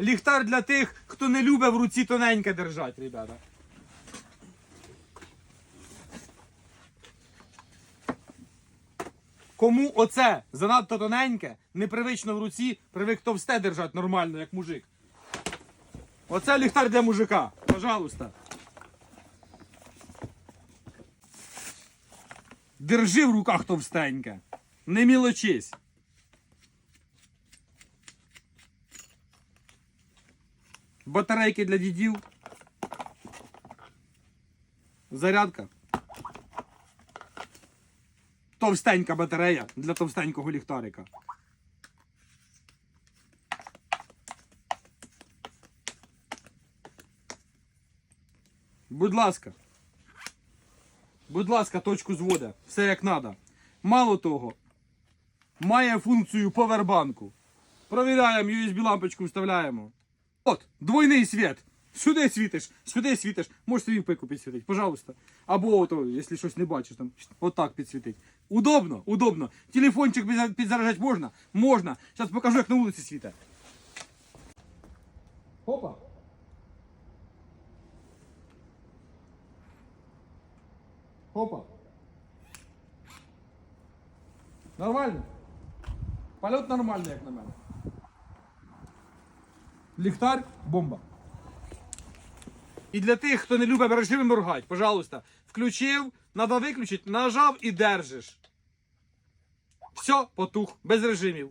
Ліхтар для тих, хто не любить в руці тоненьке держать, ребята. Кому оце занадто тоненьке, непривично в руці, привик товсте держать нормально, як мужик. Оце ліхтар для мужика. Пожалуйста. Держи в руках товстеньке. Не мілочись. Батарейки для дідів. Зарядка. Товстенька батарея для товстенького ліхтарика. Будь ласка. Будь ласка, точку звода. Все як надо. Мало того, має функцію повербанку. Провіряємо, USB лампочку вставляємо. От, двойний світ. Сюди світиш, сюди світиш. Можеш собі в пику підсвітити, пожалуйста. Або ото, якщо щось не бачиш, там отак підсвітить. Удобно, удобно. Телефончик підза- підзаражати можна? Можна. Зараз покажу, як на вулиці світить. Опа. Опа. Нормально? Польот нормальний, як на мене. Ліхтар бомба. І для тих, хто не любить режими моргать, пожалуйста, включив, треба виключити, нажав і держиш. Все, потух, без режимів.